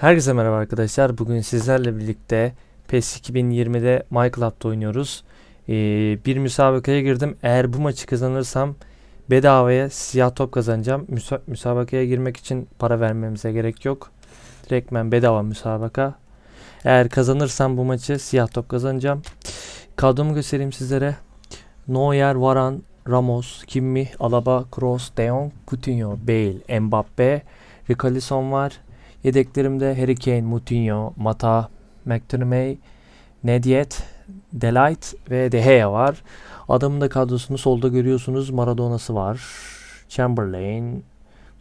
Herkese merhaba arkadaşlar. Bugün sizlerle birlikte PES 2020'de MyClub'da oynuyoruz. Ee, bir müsabakaya girdim. Eğer bu maçı kazanırsam bedavaya siyah top kazanacağım. Müsa- müsabakaya girmek için para vermemize gerek yok. Direktmen bedava müsabaka. Eğer kazanırsam bu maçı siyah top kazanacağım. Kadromu göstereyim sizlere. Neuer, Varan, Ramos, Kimmi, Alaba, Kroos, De Jong, Coutinho, Bale, Mbappe, Richarlison var. Yedeklerimde Harry Kane, Moutinho, Mata, McTominay, Nedved, Delight ve De Gea var. Adamın da kadrosunu solda görüyorsunuz. Maradona'sı var. Chamberlain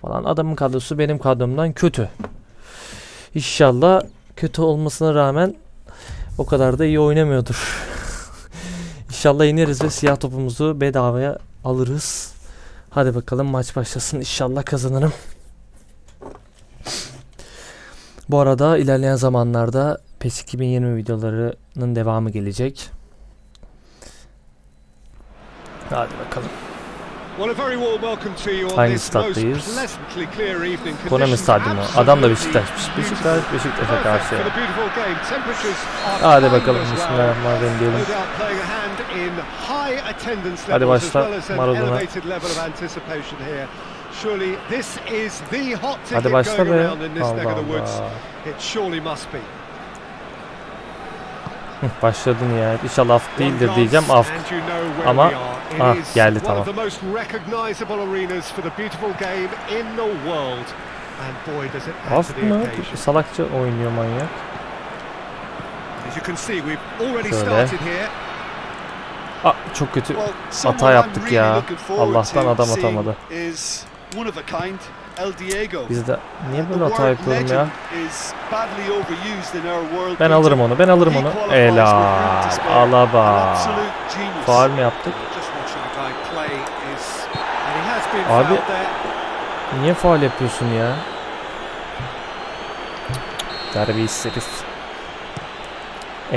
falan. Adamın kadrosu benim kadromdan kötü. İnşallah kötü olmasına rağmen o kadar da iyi oynamıyordur. İnşallah ineriz ve siyah topumuzu bedavaya alırız. Hadi bakalım maç başlasın. İnşallah kazanırım. Bu arada ilerleyen zamanlarda PES 2020 videolarının devamı gelecek. Hadi bakalım. Hangi staddayız? Konami Stadyumu. Adam da Beşiktaş'mış. Beşiktaş, Beşiktaş'a karşı. Hadi bakalım. Bismillahirrahmanirrahim diyelim. Hadi başla Maradona. Maradona. Hadi başla be. Allah Allah. Hı, Başladın ya. İnşallah af değildir diyeceğim. Af. Ama- ah, geldi, tamam. Af mı? Salakça oynuyor manyak. Şöyle. Aa, çok kötü. Hata yaptık ya. Allah'tan adam atamadı. Biz de niye böyle hata yapıyorum ya? Ben alırım onu. Ben alırım onu. Ela. Alaba. Faal mi yaptık? Abi. Niye faal yapıyorsun ya? Terbiyesiz herif.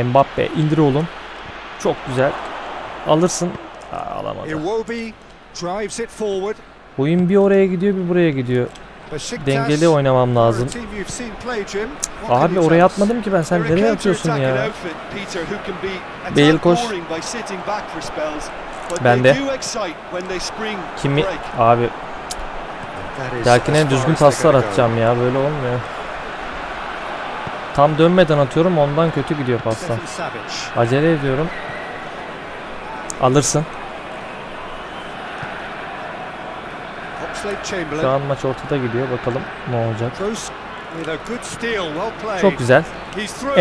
Mbappe indir oğlum. Çok güzel. Alırsın. Aa, alamadı. Iwobi drives it forward. Oyun bir oraya gidiyor bir buraya gidiyor. Dengeli oynamam lazım. Abi oraya atmadım ki ben. Sen nereye atıyorsun ya? Bale koş. Ben de. Kimi? Abi Dakine düzgün paslar atacağım ya böyle olmuyor. Tam dönmeden atıyorum ondan kötü gidiyor paslar. Acele ediyorum. Alırsın. Şu an maç ortada gidiyor. Bakalım ne olacak. Çok güzel.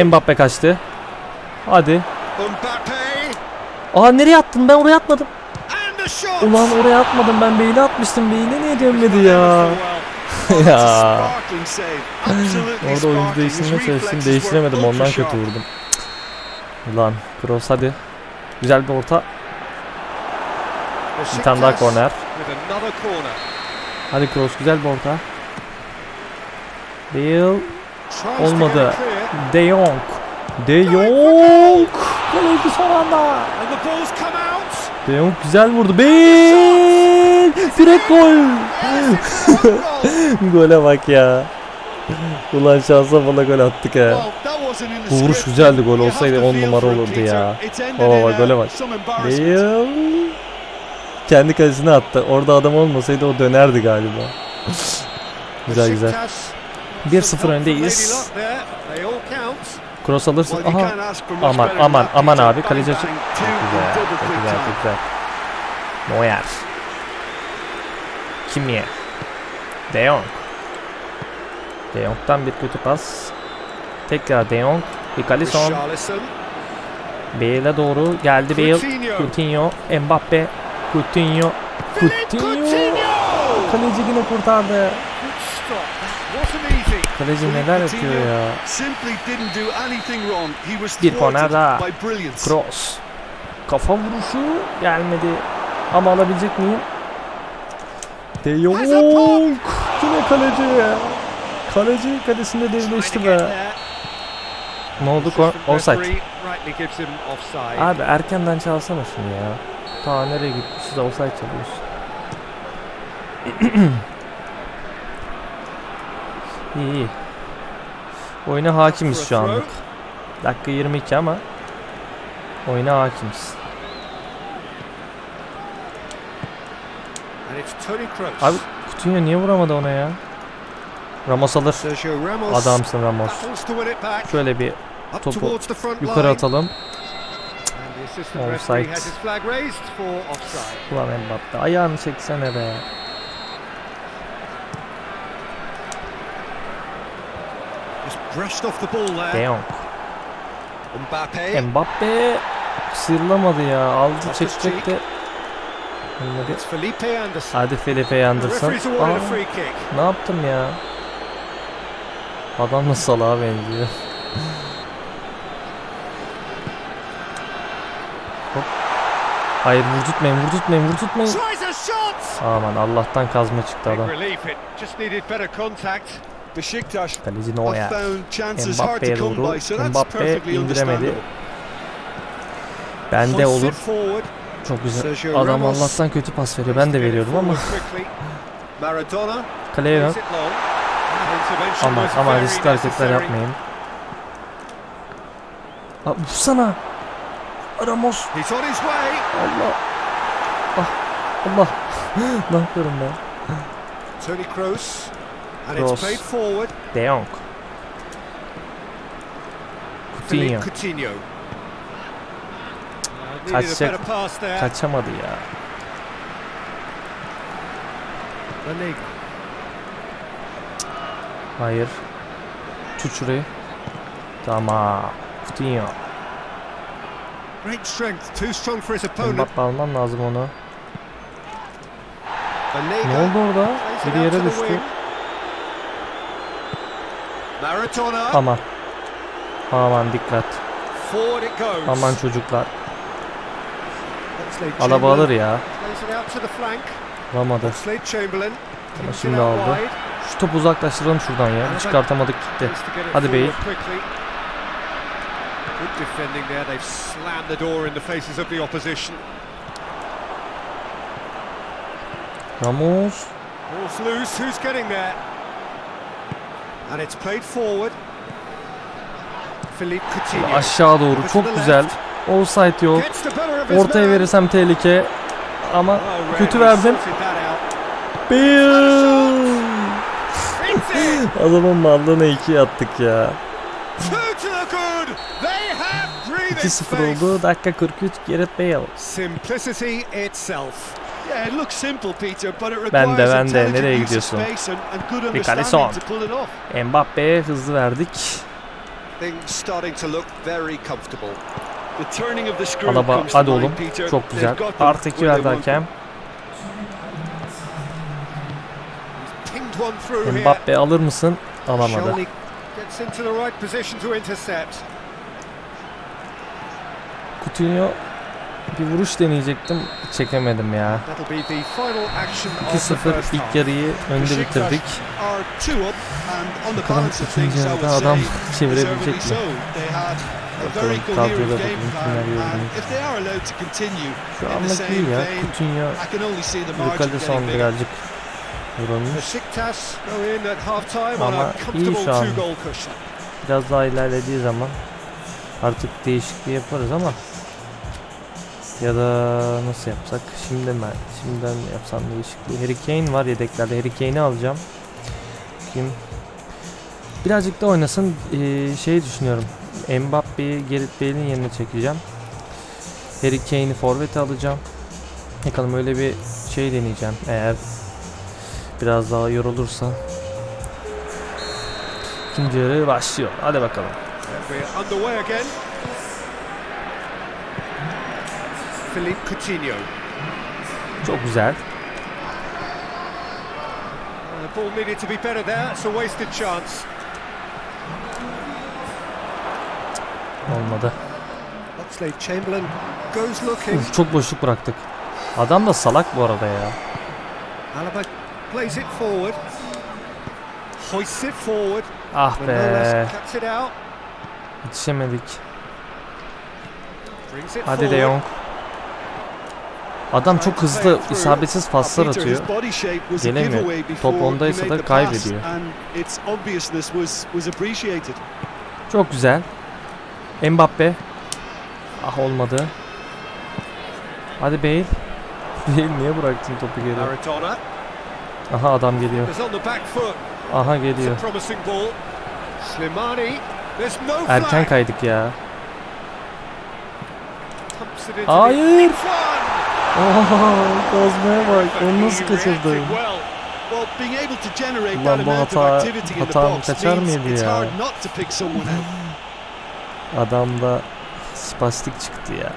Mbappe kaçtı. Hadi. Aa nereye attın? Ben oraya atmadım. Ulan oraya atmadım. Ben Beyli atmıştım. Beyli niye dönmedi ya? ya. Orada oyuncu değiştirmeye çalıştım. Değiştiremedim. Ondan kötü vurdum. Ulan Kroos hadi. Güzel bir orta. Bir tane daha korner. Hadi Kroos güzel bir orta. Bale. Olmadı. De Jong. De Jong. Kaleci son anda. De Jong güzel vurdu. Bale. Direkt gol. Gole bak ya. Ulan şansa bana gol attık ha. Bu vuruş güzeldi gol olsaydı have to 10 feel numara olurdu ya. Oo, gole bak. Bale. Kendi kalesine attı. Orada adam olmasaydı o dönerdi galiba. güzel güzel. Besiktas, 1-0 some öndeyiz. Cross alırsın. Aha. Aman aman aman abi kaleci açık. Çok güzel, çok güzel, çok güzel. Neuer. Kimye. De Jong. De Jong'dan bir kötü pas. Tekrar De Jong. Richarlison. Bale'e doğru geldi Bale. Coutinho. Coutinho. Mbappe. Coutinho. Coutinho. Kaleci yine kurtardı. Kaleci neler yapıyor ya. Simply didn't do anything wrong. He was Bir korner daha. Cross. Kafa vuruşu gelmedi. Ama alabilecek miyim? De Jong. Yine kaleci. Kaleci kalesinde devleşti be. Ne oldu? Offside. Abi erkenden çalsana şunu ya. Ta nereye de offside çalıyorsun. İyi iyi. Oyuna hakimiz şu anlık. Dakika 22 ama oyuna hakimiz. Abi Coutinho niye vuramadı ona ya? Ramos alır. Adamsın Ramos. Şöyle bir topu yukarı atalım. Offside. referee has his flag raised for offside. Ulan Mbappe ayağını çeksene be. Just brushed off the ball De there. Jong. Mbappe. Mbappe sırlamadı ya. Aldı çekecekti. Olmadı. It's Felipe Anderson. Hadi Felipe Anderson. Aa, ne yaptım ya? Adam da salağa benziyor. Hayır vurdurtmayın vurdurtmayın vurdurtmayın. Aman Allah'tan kazma çıktı Big adam. relief. It just needed better contact. Besiktas Kaleci Neuer. Mbappe'ye doğru. Mbappe indiremedi. Bende olur. Çok güzel. Adam. Allah'tan kötü pas veriyor. Ben de veriyordum ama kaleye dön. Aman aman riskli hareketler yapmayın. Aa, vursana. Ramos. He's on his way. Allah. Ah, Allah. ne yapıyorum ben? Tony Kroos. And Kroos. it's played forward. De Jong. Coutinho. Coutinho. Kaçacak. better pass there. Kaçamadı ya. Hayır. Tut şurayı. Tamam. Coutinho. Great strength. Too strong for his opponent. Alman lazım onu. Ne oldu orada? out yere düştü. wing. Maradona. Aman. Aman dikkat. Aman çocuklar. Alaba alır ya. Alamadı. Ama şimdi aldı. Şu topu uzaklaştıralım şuradan ya. Bir çıkartamadık gitti. Hadi. Good defending there. They've slammed the door in the faces of the opposition. Ramos. Ball's loose. Who's getting there? And it's played forward. Philippe Coutinho. Aşağı doğru çok güzel. Offside yok. Ortaya verirsem tehlike. Ama Oh, kötü verdim. in. Adamın mallığına 2 attık ya. 2-0 space. oldu. Dakika 43. Gareth Bale. Ben de, ben de. Nereye gidiyorsun? it off. Mbappe'ye hızlı verdik. Alaba hadi oğlum. Çok güzel. Artı 2 where they verdi hakem. Mbappe alır mısın? Alamadı. Coutinho bir vuruş deneyecektim. Çekemedim ya. That'll be the final action of the 2-0 first ilk yarıyı önde bitirdik. Bakalım ikinci yarıda adam çevirebilecek mi? Bakalım very kadroya coherent da game bakayım plan, kimler continue Şu anlık iyi ya. Coutinho getting bigger. birazcık yorulmuş. On Ama iyi şu an. Biraz daha ilerlediği zaman artık değişikliği yaparız ama ya da nasıl yapsak? Şimdi mi? Şimdiden yapsam değişikliği? Harry Kane var yedeklerde. Harry Kane'i alacağım. Kim? Birazcık da oynasın. Ee, şey düşünüyorum. Mbappe'yi Gareth Bale'in yerine çekeceğim. Harry Kane'i forvete alacağım. Bakalım öyle bir şey deneyeceğim. Eğer biraz daha yorulursa. İkinci yarı başlıyor. Hadi bakalım. We're underway again. Philippe Coutinho. Çok güzel. The ball needed to be better there. It's a wasted chance. Olmadı. Oxlade Chamberlain goes looking. Uf, çok boşluk bıraktık. Adam da salak bu arada ya. Alaba plays it forward. Hoists it forward. Ah be. Manolas cuts it out. Yetişemedik. Hadi De. Jong. Adam çok hızlı isabetsiz paslar atıyor. Gelemiyor. Top ondaysa da kaybediyor. Çok güzel. Mbappe. Ah olmadı. Hadi Bale. Bale niye bıraktın topu geri? Aha adam geliyor. Aha geliyor. Slimani, Erken kaydık ya. Hayır. Oha Kozma'ya bak. Onu nasıl generate Ulan bu hata- hatam kaçar mıydı ya? Adamda spastik çıktı ya.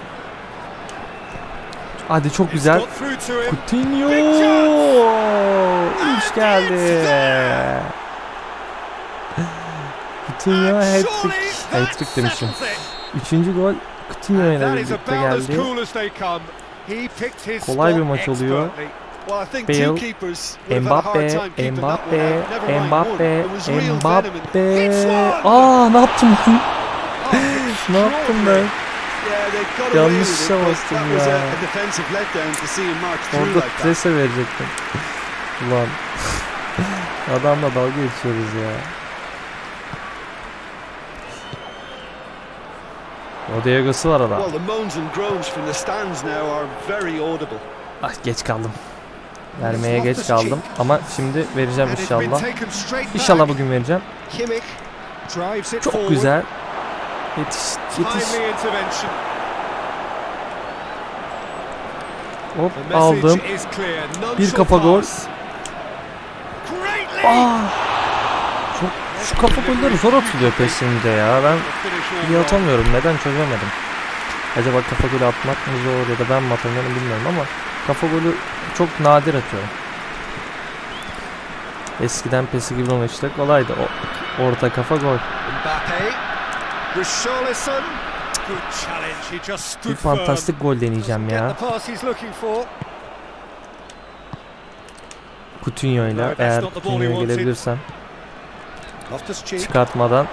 Hadi çok güzel. Coutinho! Üç geldi. Coutinho hat-trick. Hat-trick demişim. Üçüncü gol Coutinho ile birlikte geldi. Kolay bir maç oluyor. Bale, Mbappe, Mbappe. Mbappe, Mbappe. Aa ne yaptım ben? Oh, ne yaptım ben? Yanlış işe bastım ya. Orada prese verecektim. Ulan. Adamla dalga geçiyoruz ya. O Diego'su var adam. Ah geç kaldım. Vermeye geç kaldım ama şimdi vereceğim inşallah. İnşallah bugün vereceğim. Çok güzel. Yetiş, yetiş. Hop aldım. Bir kafa gol. Aa! Şu kafa golleri zor atılıyor peşinde ya. Ben iyi atamıyorum. Neden çözemedim. Acaba kafa golü atmak mı zor ya da ben mi atamıyorum bilmiyorum ama kafa golü çok nadir atıyorum. Eskiden PES 2013'te kolaydı. O orta kafa gol. Bir fantastik gol deneyeceğim ya. Coutinho ile eğer Coutinho'ya gelebilirsem. Çıkartmadan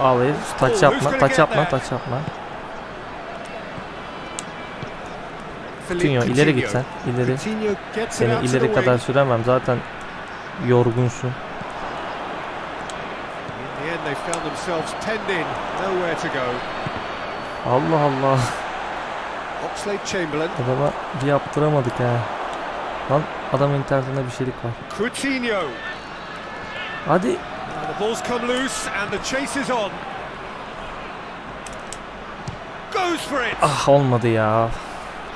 alayım. Taç yapma, taç yapma, taç yapma. Coutinho ileri git sen. İleri. Seni ileri kadar süremem zaten yorgunsun. Allah Allah. Adama bir yaptıramadık ha. Lan adamın internetinde bir şeylik var. Coutinho. Hadi. And the ball's come loose, and the chase is on. Goes for it. Ah olmadı ya.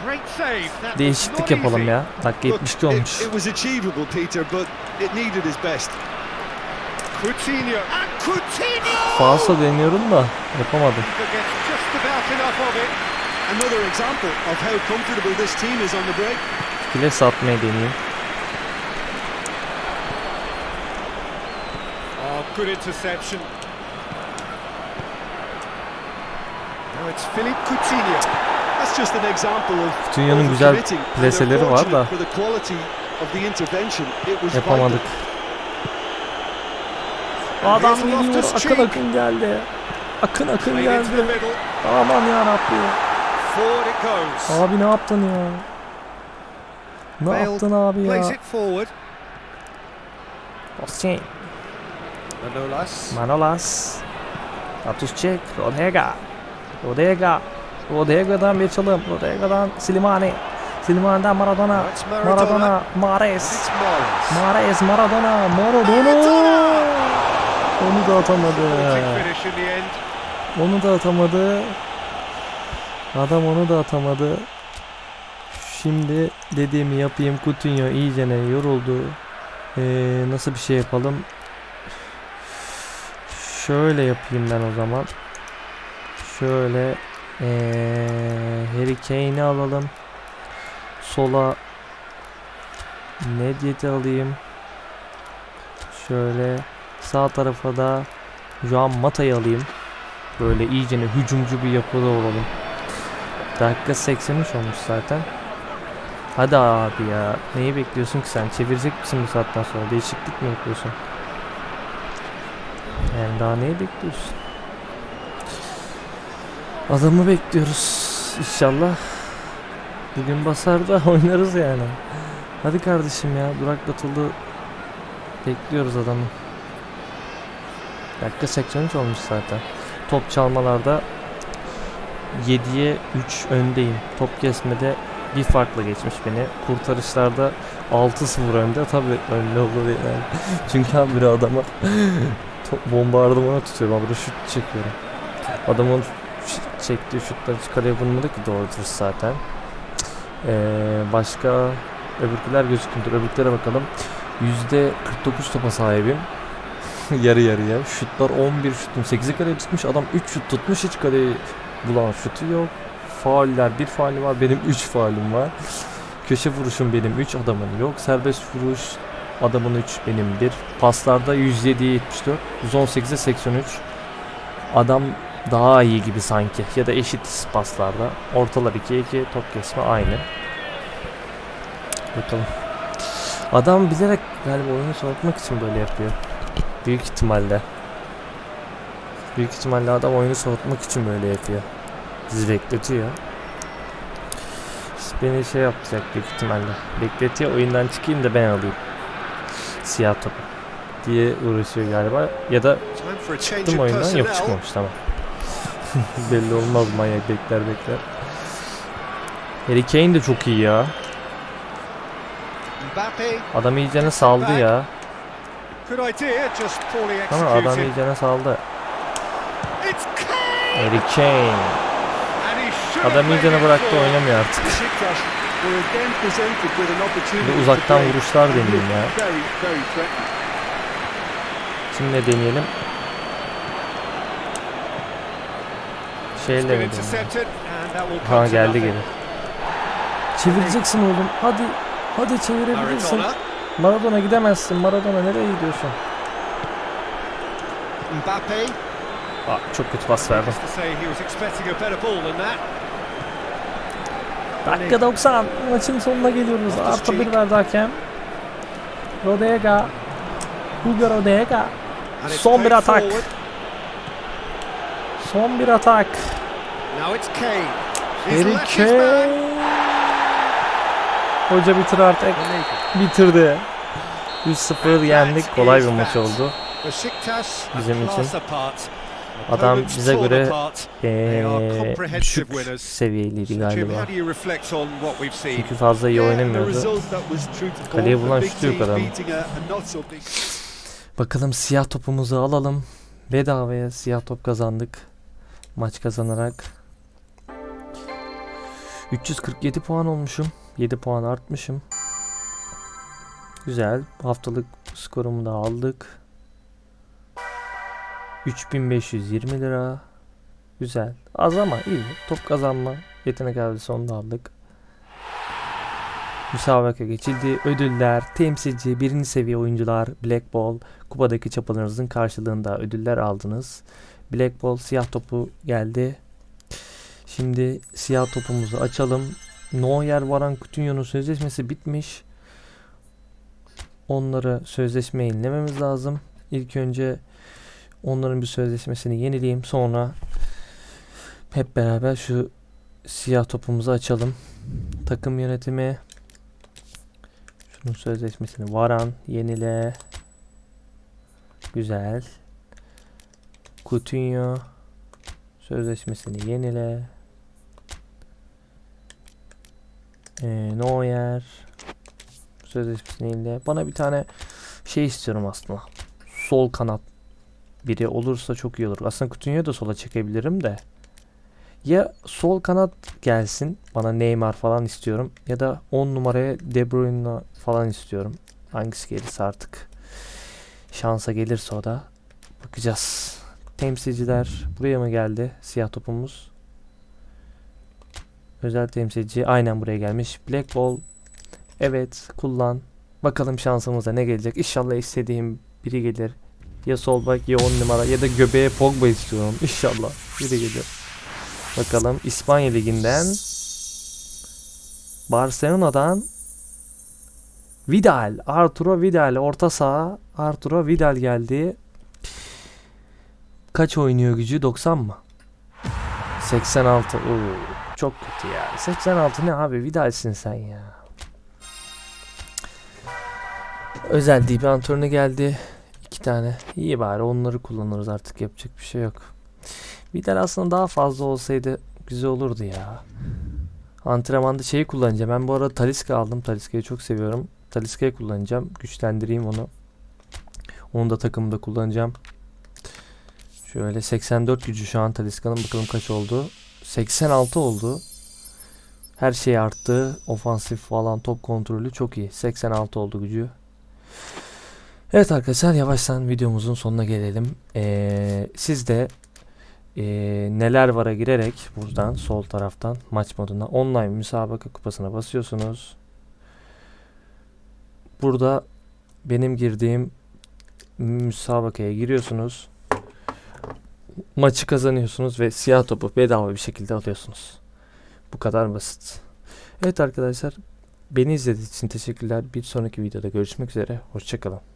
Great save. Değişiklik yapalım ya. Dakika Look, 72 it, olmuş. it was achievable, Peter, but it needed his best. Coutinho and Coutinho. Falso deniyorum da yapamadım. Another example of how comfortable this team is on the break. File satmayı deneyeyim. Good interception. Now it's Philippe Coutinho. That's just an example of Coutinho'nun güzel preseleri var da fortunate For the quality of the intervention, it was yapamadık. Adam geliyor. Akın akın geldi. Akın akın Played into the geldi. middle. Aman ya Rabbi. Forward it goes. Abi ne yaptın ya? Ne yaptın abi Plays ya? it forward. Osman. Manolas. Manolas. Status check. Rodega. Rodega. Rodega'dan bir çalım. Rodega'dan Slimani. Slimani'den Maradona. Maradona. Mares. Mares. Maradona. Maradona. Onu da atamadı. Onu da atamadı. Adam onu da atamadı. Şimdi dediğimi yapayım. Coutinho iyicene yoruldu. Ee, nasıl bir şey yapalım? Şöyle yapayım ben o zaman. Şöyle ee, Harry Kane'i alalım. Sola Nedved'i alayım. Şöyle sağ tarafa da Juan Mata'yı alayım. Böyle iyicene hücumcu bir yapıda olalım. Dakika 83 olmuş zaten. Hadi abi ya. Neyi bekliyorsun ki sen? Çevirecek misin bu saatten sonra? Değişiklik mi yapıyorsun? Yani daha neyi bekliyorsun? Adamı bekliyoruz. İnşallah. Bugün basar da oynarız yani. Hadi kardeşim ya. Duraklatıldı. Bekliyoruz adamı. Dakika 83 olmuş zaten. Top çalmalarda 7'ye 3 öndeyim. Top kesmede bir farkla geçmiş beni. Kurtarışlarda 6-0 önde. Tabi önde olur yani. Çünkü bir adama bombardımana tutuyor. Ben burada şut çekiyorum. Adamın çektiği şutlar hiç kaleye vurmadı ki doğru dürüst zaten. Ee, başka öbürküler gözükmüyor. Öbürkülere bakalım. %49 topa sahibim. yarı yarıya. Şutlar 11 şutun 8'i kaleye tutmuş. Adam 3 şut tutmuş hiç kaleyi bulan şutu yok. Fauller bir faulim var. Benim 3 faulim var. Köşe vuruşum benim 3 adamın yok. Serbest vuruş adamın 3 benim 1. Paslarda 107'ye 74. 118'e 83. Adam daha iyi gibi sanki. Ya da eşit paslarda. Ortalar 2'ye 2. Top kesme aynı. Bakalım. Adam bilerek galiba oyunu soğutmak için böyle yapıyor. Büyük ihtimalle. Büyük ihtimalle adam oyunu soğutmak için böyle yapıyor. Bizi bekletiyor. Beni şey yapacak büyük ihtimalle. Bekletiyor oyundan çıkayım da ben alayım. Siyah topu. Diye uğraşıyor galiba. Ya da çıktım oyundan yok personnel. çıkmamış tamam. Belli olmaz manyak bekler bekler. Harry Kane de çok iyi ya. Adam iyicene saldı ya. Ama adam iyicene saldı. Harry Kane. Adam iyicene bıraktı oynamıyor artık. Bir to uzaktan vuruşlar deneyeyim ya. Şimdi ne deneyelim? Şeyle mi Ha to geldi geri. Çevireceksin oğlum. Hadi. Hadi çevirebilirsin. Maradona, gidemezsin. Maradona nereye gidiyorsun? Mbappe, Aa, çok kötü pas verdim. Just to say he was expecting a better ball than that. Dakika 90. Maçın sonuna geliyoruz. Artı bir verdi hakem. Rodega. Hugo Rodega. Son bir atak. Son bir atak. Harry. Kane. Hoca bitir artık. Bitirdi. 3-0 yendik. Kolay bir maç oldu. Bizim için. Adam bize göre. Ee, düşük seviyeliydi galiba. Çünkü fazla iyi oynamıyordu. Kaleye bulan şutu yok team adamın. beating a- a not so big Bakalım siyah topumuzu alalım. Bedavaya siyah top kazandık. Maç kazanarak. 347 puan olmuşum. 7 puan artmışım. Güzel. Haftalık skorumu da aldık. 3520 lira. Güzel. Az ama iyi. Top kazanma. Yetenek avcısı onu aldık. Müsabaka geçildi. Ödüller, temsilci, birinci seviye oyuncular, Black Ball, kupadaki çapalarınızın karşılığında ödüller aldınız. Black Ball siyah topu geldi. Şimdi siyah topumuzu açalım. Neuer, Varan, Coutinho'nun sözleşmesi bitmiş. Onları sözleşme yenilememiz lazım. İlk önce onların bir sözleşmesini yenileyim. Sonra hep beraber şu siyah topumuzu açalım. Takım yönetimi şunun sözleşmesini varan yenile. Güzel. Coutinho sözleşmesini yenile. Ee, Neuer sözleşmesini yenile. Bana bir tane şey istiyorum aslında. Sol kanat biri olursa çok iyi olur. Aslında Coutinho'yu da sola çekebilirim de. Ya sol kanat gelsin. Bana Neymar falan istiyorum. Ya da 10 numaraya De Bruyne falan istiyorum. Hangisi gelirse artık. Şansa gelirse o da. Bakacağız. Temsilciler buraya mı geldi? Siyah topumuz. Özel temsilci aynen buraya gelmiş. Black Ball. Evet kullan. Bakalım şansımıza ne gelecek. İnşallah istediğim biri gelir. Ya sol bek ya 10 numara ya da göbeğe Pogba istiyorum. İnşallah biri gelir. Bakalım İspanya Ligi'nden Barcelona'dan Vidal, Arturo Vidal orta saha Arturo Vidal geldi. Kaç oynuyor gücü? 90 mı? 86. Oo, çok kötü ya. 86 ne abi? Vidal'sin sen ya. Özel DB antrenörü geldi. İki tane. İyi bari onları kullanırız artık yapacak bir şey yok. Vidal aslında daha fazla olsaydı güzel olurdu ya. Antrenmanda şeyi kullanacağım. Ben bu arada Taliska aldım. Taliska'yı çok seviyorum. Taliska'yı kullanacağım. Güçlendireyim onu. Onu da takımda kullanacağım. Şöyle 84 gücü şu an Taliska'nın. Bakalım kaç oldu. 86 oldu. Her şey arttı. Ofansif falan top kontrolü çok iyi. 86 oldu gücü. Evet arkadaşlar yavaştan videomuzun sonuna gelelim. Ee, siz de ee, neler vara girerek buradan sol taraftan maç moduna online müsabaka kupasına basıyorsunuz. Burada benim girdiğim müsabakaya giriyorsunuz. Maçı kazanıyorsunuz ve siyah topu bedava bir şekilde alıyorsunuz. Bu kadar basit. Evet arkadaşlar beni izlediğiniz için teşekkürler. Bir sonraki videoda görüşmek üzere. Hoşçakalın.